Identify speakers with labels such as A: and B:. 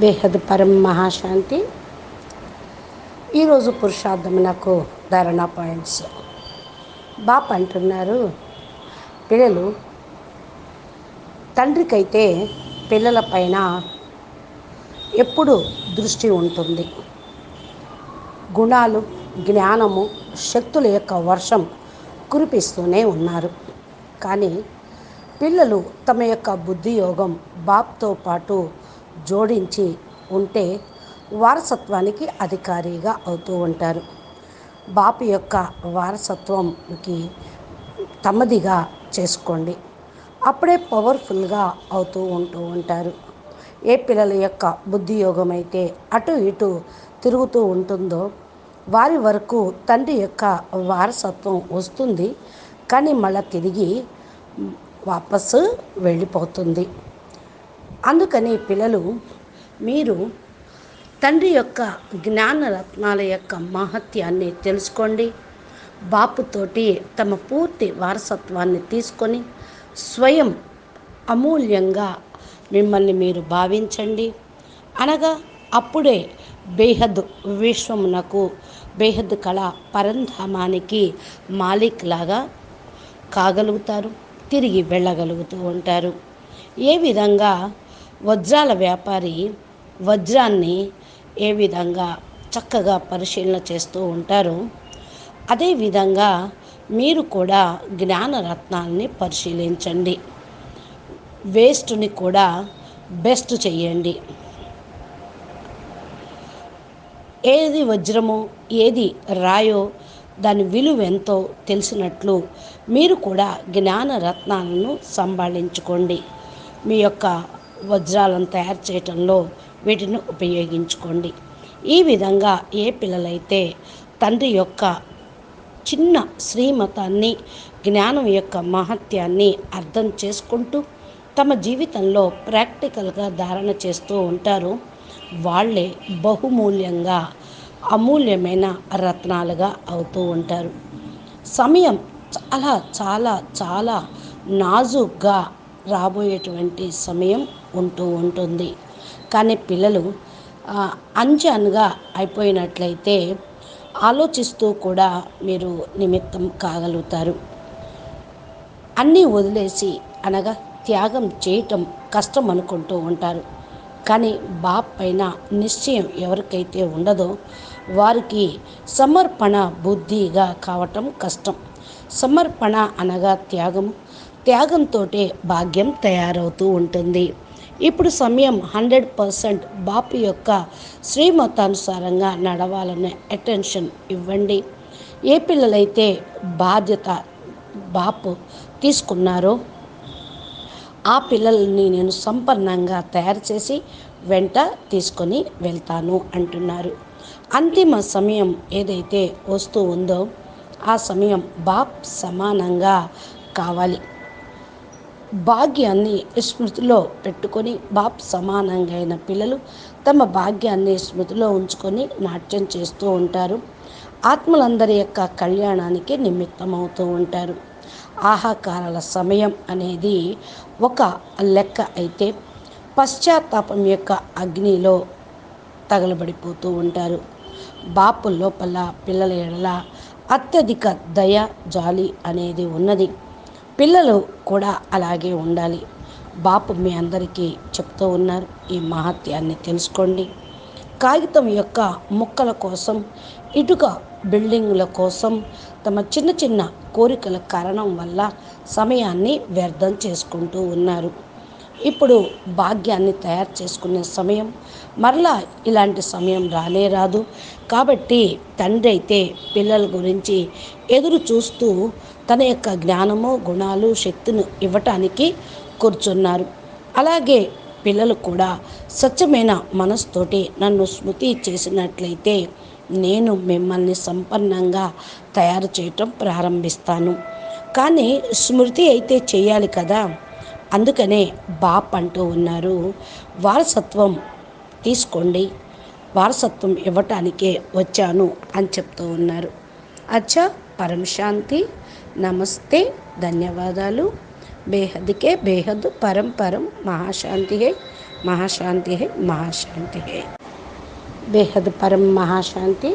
A: బేహద్ పరం మహాశాంతి. ఈరోజు పురుషార్థమునకు ధారణ పాయింట్స్. బాప్ అంటున్నారు పిల్లలు తండ్రికైతే పిల్లల పైన ఎప్పుడు దృష్టి ఉంటుంది. గుణాలు జ్ఞానము శక్తుల యొక్క వర్షం కురిపిస్తూనే ఉన్నారు. కానీ పిల్లలు తమ యొక్క బుద్ధి యోగం బాప్తో పాటు జోడించి ఉంటే వారసత్వానికి అధికారిగా అవుతూ ఉంటారు. బాపు యొక్క వారసత్వంకి తమదిగా చేసుకోండి. అప్పుడే పవర్ఫుల్గా అవుతూ ఉంటూ ఉంటారు. ఏ పిల్లల యొక్క బుద్ధి యోగం అయితే అటు ఇటు తిరుగుతూ ఉంటుందో వారి వరకు తండ్రి యొక్క వారసత్వం వస్తుంది. కానీ మళ్ళా తిరిగి వాపసు వెళ్ళిపోతుంది. అందుకని పిల్లలు మీరు తండ్రి యొక్క జ్ఞాన రత్నాల యొక్క మహత్యాన్ని తెలుసుకోండి. బాపుతోటి తమ పూర్తి వారసత్వాన్ని తీసుకొని స్వయం అమూల్యంగా మిమ్మల్ని మీరు భావించండి. అనగా అప్పుడే బేహద్ విశ్వమునకు బేహద్ కళ పరంధామానికి మాలిక్ లాగా కాగలుగుతారు తిరిగి వెళ్ళగలుగుతూ ఉంటారు. ఏ విధంగా వజ్రాల వ్యాపారి వజ్రాన్ని ఏ విధంగా చక్కగా పరిశీలన చేస్తూ ఉంటారో అదేవిధంగా మీరు కూడా జ్ఞానరత్నాల్ని పరిశీలించండి. వేస్ట్ని కూడా బెస్ట్ చేయండి ఏది వజ్రమో ఏది రాయో దాని విలువ ఎంతో తెలిసినట్లు మీరు కూడా జ్ఞాన రత్నాలను సంభాళించుకోండి. మీ యొక్క వజ్రాలను తయారు చేయటంలో వీటిని ఉపయోగించుకోండి. ఈ విధంగా ఏ పిల్లలైతే తండ్రి యొక్క చిన్న శ్రీమతాన్ని జ్ఞానం యొక్క మహత్యాన్ని అర్థం చేసుకుంటూ తమ జీవితంలో ప్రాక్టికల్గా ధారణ చేస్తూ ఉంటారు వాళ్ళే బహుమూల్యంగా అమూల్యమైన రత్నాలుగా అవుతూ ఉంటారు. సమయం చాలా చాలా చాలా నాజుగ్గా రాబోయేటువంటి సమయం ఉంటూ ఉంటుంది. కానీ పిల్లలు అంజన్గా అయిపోయినట్లయితే ఆలోచిస్తూ కూడా మీరు నిమిత్తం కాగలుగుతారు. అన్నీ వదిలేసి అనగా త్యాగం చేయటం కష్టం అనుకుంటూ ఉంటారు. కానీ బాప్ పైన నిశ్చయం ఎవరికైతే ఉండదో వారికి సమర్పణ బుద్ధిగా కావటం కష్టం. సమర్పణ అనగా త్యాగం త్యాగంతో భాగ్యం తయారవుతూ ఉంటుంది. ఇప్పుడు సమయం హండ్రెడ్ పర్సెంట్ బాపు యొక్క శ్రీమతానుసారంగా నడవాలనే అటెన్షన్ ఇవ్వండి. ఏ పిల్లలైతే బాధ్యత బాపు తీసుకున్నారో ఆ పిల్లల్ని నేను సంపన్నంగా తయారు చేసి వెంట తీసుకొని వెళ్తాను అంటున్నారు. అంతిమ సమయం ఏదైతే వస్తూ ఉందో ఆ సమయం బాప్ సమానంగా కావాలి. భాగ్యాన్ని స్మృతిలో పెట్టుకొని బాప్ సమానంగా అయిన పిల్లలు తమ భాగ్యాన్ని స్మృతిలో ఉంచుకొని నాట్యం చేస్తూ ఉంటారు. ఆత్మలందరి యొక్క కళ్యాణానికి నిమిత్తమవుతూ ఉంటారు. ఆహాకారాల సమయం అనేది ఒక లెక్క అయితే పశ్చాత్తాపం యొక్క అగ్నిలో తగలబడిపోతూ ఉంటారు. బాపు లోపల పిల్లల ఎడల అత్యధిక దయ జాలి అనేది ఉన్నది. పిల్లలు కూడా అలాగే ఉండాలి. బాపు మీ అందరికీ చెప్తూ ఉన్నారు ఈ మహత్యాన్ని తెలుసుకోండి. కాగితం యొక్క ముక్కల కోసం ఇటుక బిల్డింగుల కోసం తమ చిన్న చిన్న కోరికల కారణం వల్ల సమయాన్ని వ్యర్థం చేసుకుంటూ ఉన్నారు. ఇప్పుడు భాగ్యాన్ని తయారు చేసుకునే సమయం. మరలా ఇలాంటి సమయం రానే రాదు. కాబట్టి తండ్రి అయితే పిల్లల గురించి ఎదురు చూస్తూ తన యొక్క జ్ఞానము గుణాలు శక్తిని ఇవ్వటానికి కూర్చున్నారు. అలాగే పిల్లలు కూడా స్వచ్ఛమైన మనసుతోటి నన్ను స్మృతి చేసినట్లయితే నేను మిమ్మల్ని సంపన్నంగా తయారు చేయటం ప్రారంభిస్తాను. కానీ స్మృతి అయితే చేయాలి కదా? అందుకనే బాప్ అంటూ ఉన్నారు. వారసత్వం తీసుకోండి. వారసత్వం ఇవ్వటానికే వచ్చాను అని చెప్తూ ఉన్నారు. అచ్చా పరం శాంతి. నమస్తే ధన్యవాదాలు. బేహద్కే బేహద్ పరం పరం మహాశాంతి మహాశాంతి హై మహాశాంతి బేహద్ పరం మహాశాంతి.